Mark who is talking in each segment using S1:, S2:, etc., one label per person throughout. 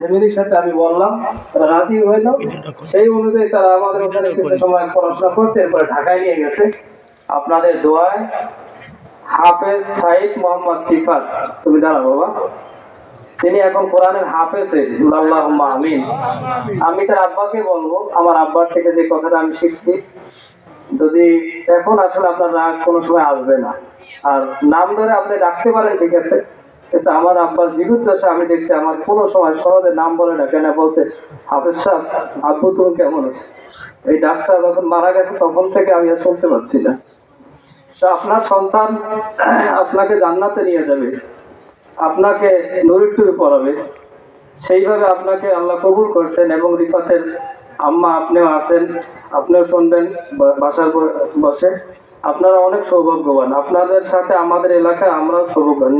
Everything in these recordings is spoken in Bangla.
S1: ফ্যামিলির সাথে আমি বললাম তারা রাজি হইল। সেই অনুযায়ী তারা আমাদের ওখানে কিছু সময় পড়াশোনা করছে এরপরে ঢাকায় নিয়ে গেছে। আপনাদের দোয়ায় হাফেজ সাইদ মোহাম্মদ রিফাত তুমি দাঁড়া বাবা। তিনি এখন কোরআনের হাফেজ হয়েছে। আল্লাহ আমিন। আমি তার আব্বাকে বলব আমার আব্বার থেকে যে কথাটা আমি শিখছি যদি এখন আসলে আপনার রাগ কোনো সময় আসবে না। আর নাম ধরে আপনি ডাকতে পারেন ঠিক আছে? কিন্তু আমার আব্বার জীবিত দশা আমি দেখছি আমার কোনো সময় সহজে নাম বলে না, কেন বলছে, হাফেজ সাহেব, আব্বু তুমি কেমন আছে? এই ডাক্তার যখন মারা গেছে, তখন থেকে আমি আর শুনতে পাচ্ছি না। তো আপনার সন্তান আপনাকে জান্নাতে নিয়ে যাবে, আপনাকে নুরির টুরি পড়াবে সেইভাবে আপনাকে আল্লাহ কবুল করছেন এবং রিফাতের আম্মা আপনিও আছেন আপনিও শুনবেন বাসার বসে। আপনারা অনেক সৌভাগ্যবান। আপনাদের সাথে আমাদের এলাকায় আমরা সৌভাগ্যবান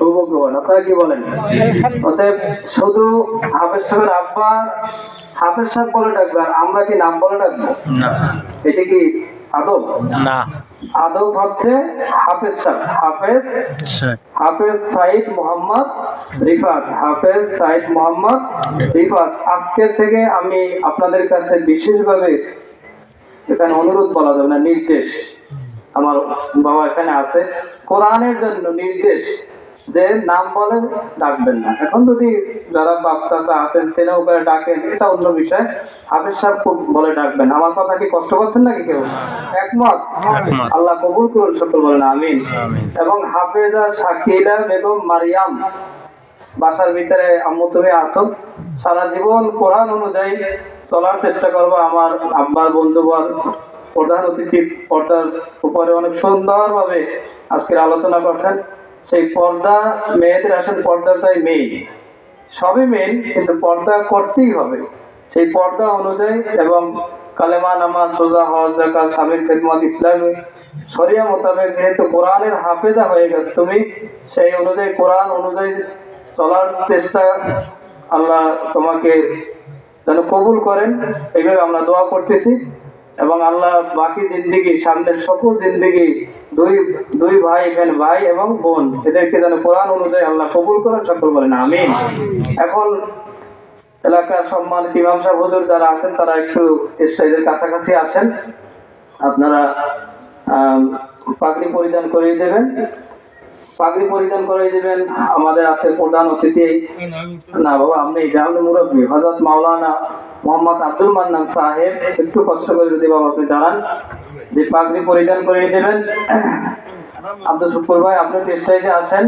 S1: সৌভাগ্যবান। আপনারা কি বলেন? অতএব শুধু হাফেজ সাহেবের আব্বা হাফেজ সাহেব বলে ডাকবে আর আমরা কি নাম বলে ডাকবো? এটা কি আদব?
S2: না।
S1: আদব হচ্ছে হাফেজ সাহেব। হাফেজ হাফেজ সাইদ মোহাম্মদ রিফাত। হাফেজ সাইদ মোহাম্মদ রিফাত। আজকের থেকে আমি আপনাদের কাছে বিশেষভাবে এখানে অনুরোধ বলা যাবে না নির্দেশ। আমার বাবা এখানে আছে। কোরআনের জন্য নির্দেশ যে নাম বলে ডাকবেন না। এখন যদি যারা বাপ চাচা আছেন ছেলে করে ডাকেন এটা অন্য বিষয়। হাফেজ সাহেব বলে ডাকবেন। আমার কথা কি কষ্ট করছেন নাকি কেউ? একমত। আল্লাহ কবুল করুন সকল বলেন আমিন।
S2: আমিন।
S1: এবং হাফেজা শাকিলা বেগম মারিয়াম বাসার ভিতরে আম্মু তুমি আসো সারা জীবন কোরআন অনুযায়ী চলার চেষ্টা করব। আমার আব্বার বন্ধুবর প্রধান অতিথি পর্দার উপরে অনেক সুন্দরভাবে আজকের আলোচনা করছেন। সেই পর্দা, মেয়েদের আসেন পর্দাটাই মেইন সবই মেইন কিন্তু পর্দা করতেই হবে। সেই পর্দা অনুযায়ী এবং কালেমা, নামাজ সোজা হজ জাকাত স্বামীর খেদমত ইসলামী শরিয়া মোতাবেক যেহেতু কোরআনের হাফেজা হয়ে গেছে তুমি, সেই অনুযায়ী, কোরআন অনুযায়ী চলার চেষ্টা আল্লাহ তোমাকে যেন কবুল করেন। এইভাবে আমরা দোয়া করতেছি। এবং আল্লাহ বাকি জিন্দিগি, সামনের সকল জিন্দিগি, দুই দুই ভাই এখানে ভাই এবং বোন, এদেরকে যেন কোরআন অনুযায়ী আল্লাহ কবুল করেন, সকল বলেন আমি এখন এলাকার সম্মানিত ইমাম সাহেব, হুজুর যারা আছেন, তারা একটু স্টেজের কাছাকাছি আসেন। আপনারা পাগড়ি পরিধান করিয়ে দেবেন। পাগড়ি পরিধান করাই দেবেন, আমাদের আজকের প্রধান অতিথি। না বাবা, আপনি এটা মুরব্বী হজরত মাওলানা মোহাম্মদ আব্দুল মান্নান সাহেব। একটু কষ্ট করে যদি বাবা আপনি দাঁড়ান, যে পাগড়ি পরিধান করিয়ে দেবেন। আব্দুল শুকুর ভাই, আপনি স্টেজে আসেন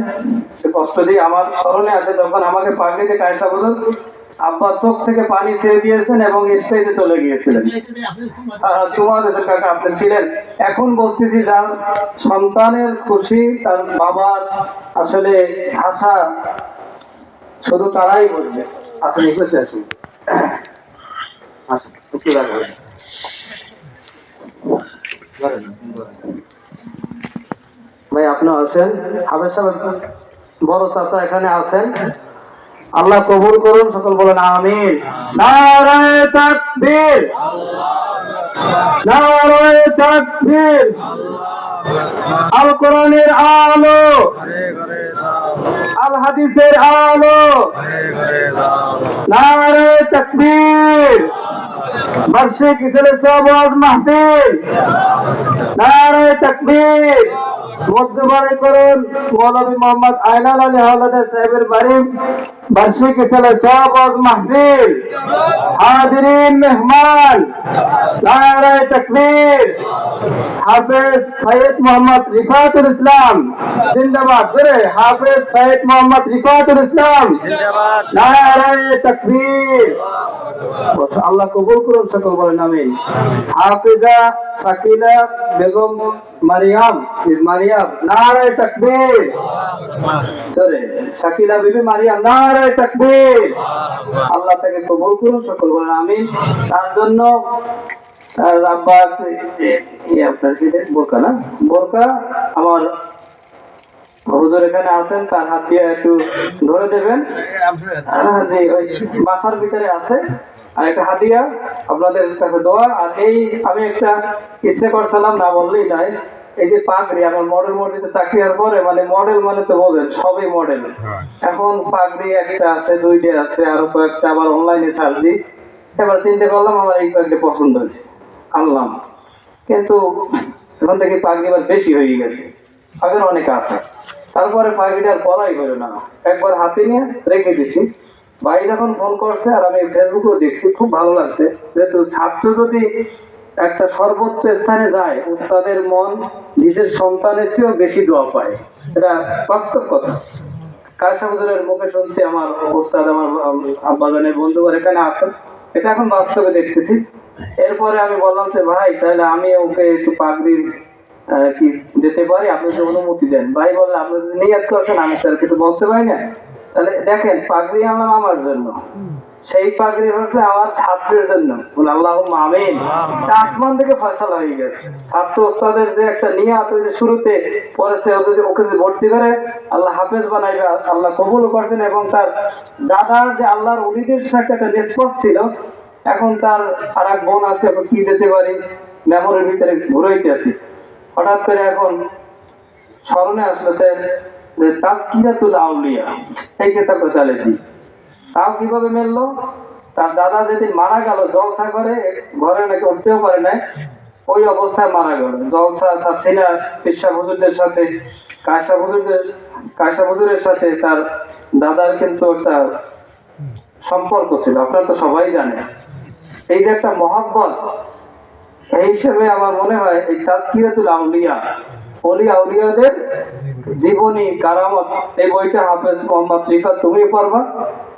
S1: সে কষ্ট দিয়ে আমার স্মরণে আছে, যখন আমাকে পাগড়িতে কায়সা বলুন আব্বা চোখ থেকে পানি ছেড়ে দিয়েছেন এবং স্টেজে চলে গিয়েছিলেন। কাকা আপনি ছিলেন। এখন বলতেছি যার সন্তানের খুশি, তার বাবার আসলে ভাষা শুধু তারাই বুঝবে। আসলে এগুলো আসুন। আসুন ভাই আপনি আছেন হাবের সাহেব, বড় চাচা এখানে আছেন। আল্লাহ কবুল করুন, সকল বলেন আমিন। নারায় তাকবীর। নারায় তাকবীর। আল কোরআনের আলো। আল হাদিসের আলো। নারায় তাকবীর। সমাজ মাহফিল। নারায় মধ্যবাড়ি করুন মোহাম্মদ আইনাল আলী হাওলাদার সাহেবের বাড়ি, বার্ষিক হাজিরিন মেহমান নারায় তাকবীর, হাফেজ সৈয়দ মোহাম্মদ রিফাতুল ইসলাম, জিন্দাবাদ করে হাফেজ সৈয়দ মোহাম্মদ রিফাতুল ইসলাম নারায় তাকবীর। আল্লাহ কবুল করুন, সকল বলেন আমিন। হাফিজা শাকিলা বেগম মারিয়াম মারিয়াম, নারায় তাকবীর। চলে, শাকিলা বিবি মারিয়াম, নারায় তাকবীর। আল্লাহ তাকে কবুল করুন, সকল বলেন আমি তার জন্য আর আব্বা আপনার বোরকা না? বোরকা আমার হুজুর এখানে আছেন, তার হাত দিয়ে একটু ধরে দেবেন। ওই বাসার ভিতরে আছে। আর একটা আপনাদের কাছে দোয়া। আর এই, আমি একটা ইচ্ছে করছিলাম, না বললেই নাই। এই যে পাগড়ি, আমার মডেল মসজিদে চাকরি পরে মানে মডেল মানে তো বোঝেন, সবই মডেল এখন পাগড়ি একটা আছে, দুইটা আছে, আরও কয়েকটা আবার অনলাইনে ছাড় দিই। এবার চিন্তা করলাম, আমার এই পাগড়ি পছন্দ হয়েছে। আনলাম। কিন্তু এখন থেকে পাগড়ি এবার বেশি হয়ে গেছে। আগের অনেক আছে। তারপরে পাগড়িটা আর পরাই হলো না। একবার হাতে নিয়ে রেখে দিছি। ভাই যখন ফোন করছে আর আমি ফেসবুকেও দেখছি, খুব ভালো লাগছে। যেহেতু ছাত্র যদি একটা সর্বোচ্চ স্থানে যায়, উস্তাদের মন নিজের সন্তানের চেয়েও বেশি দোয়া পায়। এটা বাস্তব কথা। কাশাহুজুরের মুখে শুনছি আমার উস্তাদ, আমার আব্বাজানের বন্ধুবার এখানে আছেন। এটা এখন বাস্তবে দেখতেছি। এরপরে আমি বললাম যে, ভাই, তাহলে আমি ওকে একটু পাগড়ির কি দিতে পারি? আপনি যদি অনুমতি দেন। ভাই বললেন আপনি যদি নিয়াত করছেন আমি স্যার কিছু বলতে পারি না। তাহলে দেখেন পাগড়ি আনলাম আমার জন্য। সেই পাগড়ি হচ্ছে আমার ছাত্রের জন্য। আল্লাহ আমিন। আসমান থেকে ফসল হয়ে গেছে। ছাত্র ওস্তাদের যে একটা নিয়াত ওই যে শুরুতে পরে সে যদি ওকে যদি ভর্তি করে আল্লাহ হাফেজ বানাইবে আল্লাহ কবুল করছেন এবং তার দাদার যে আল্লাহর উলিদের সাথে একটা নিষ্পত ছিল এখন তার আর এক বোন আছে কি যেতে পারি? মেমোরির ভিতরে ঘুরাইতে আছি হঠাৎ করে এখন স্মরণে আসলে যে তাজকিরাতুল আউলিয়া এই কেতাবটা তাহলে দিই তাও কীভাবে মেললো? তার দাদা যেদিন মারা গেল, জলসা করে ঘরে নাকি উঠতেও পারে নাই, ওই অবস্থায় মারা গেল। জলসা, তার সিনা, পিসা হুজুরদের সাথে, কায়সা হুজুরদের, কায়সা হুজুরের সাথে তার দাদার কিন্তু একটা সম্পর্ক ছিল, আপনারা তো সবাই জানেন। এই যে একটা মহাব্বত এই হিসেবে আমার মনে হয় এই তাজকিরাতুল আউলিয়া অলি আউলিয়াদের জীবনী কারামত। এই বইটা হাফেজ মোহাম্মদ রিফাত তুমি পড়বা।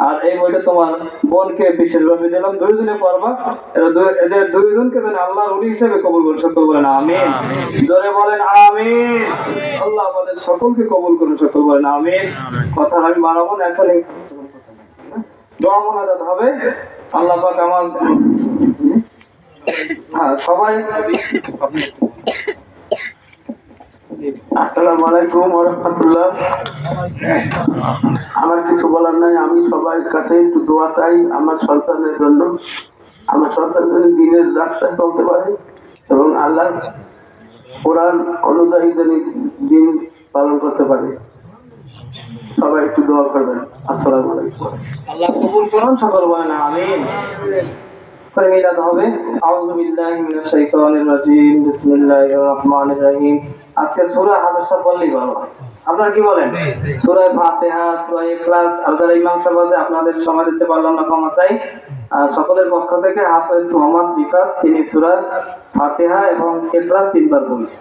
S1: আর এই বইটা তোমার বোনকে বিশেষভাবে দিলাম। দুইজনে পড়বা। এরা এদের দুইজনকে যেন আল্লাহর অলি হিসেবে কবুল করুন। সকল বলেন আমিন। জোরে বলেন আমিন। আল্লাহ আমাদের সকলকে কবুল করুন সকল বলেন আমিন। কথা আমি বাড়াবো না এখন দোয়া মোনাজাত হবে। আল্লাহ পাক আমার হ্যাঁ
S2: আমার কিছু বলার নাই, আমি সবার কাছে একটু দোয়া চাই আমার সন্তানের জন্য। আমার সন্তান যেন দিনের রাস্তায় চলতে পারে এবং আল্লাহ কোরআন অনুযায়ী যেন দিন পালন করতে পারে। সবাই একটু দোয়া করবেন। আসসালামু
S1: আল্লাহ কবুল করুন, সকল বলেন, আমিন। মিলাদ হবে। আউযু বিল্লাহি মিনাশ শাইতানির রাজিম। বিসমিল্লাহির রহমানির রহিম। আজকে সূরা হাবেশা বললেই ভালো আপনারা কি বলেন? সূরা ফাতিহা সূরা ইখলাস। আর যারা ইমাম সাহেব আছে আপনাদের সময় দিতে পারলাম না ক্ষমা চাই। আর সকলের পক্ষ থেকে হাফেজ মোহাম্মদ রিফাত তিনি সূরা ফাতিহা এবং ইখলাস তিনবার বলছেন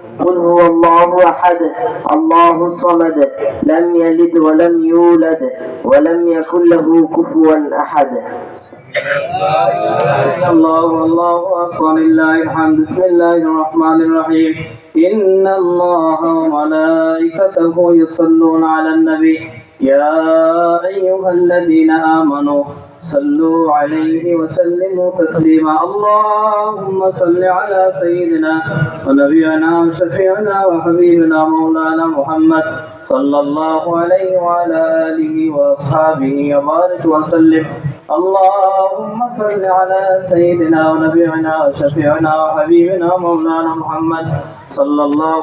S3: قل هو الله أحد الله الصمد لم يلد ولم يولد ولم يكن له كفوا أحد.
S1: الله الله أكبر لله الحمد بسم الله الرحمن الرحيم. إن الله وملائكته يصلون على النبي. يا أيها الذين آمنوا صلوا عليه وسلموا تسليما. اللهم صل على سيدنا ونبينا وشفيعنا وحبيبنا مولانا محمد صلى الله عليه وعلى آله وأصحابه وبارك وسلم. اللهم صل على سيدنا ونبينا وشفيعنا وحبيبنا مولانا محمد صلى الله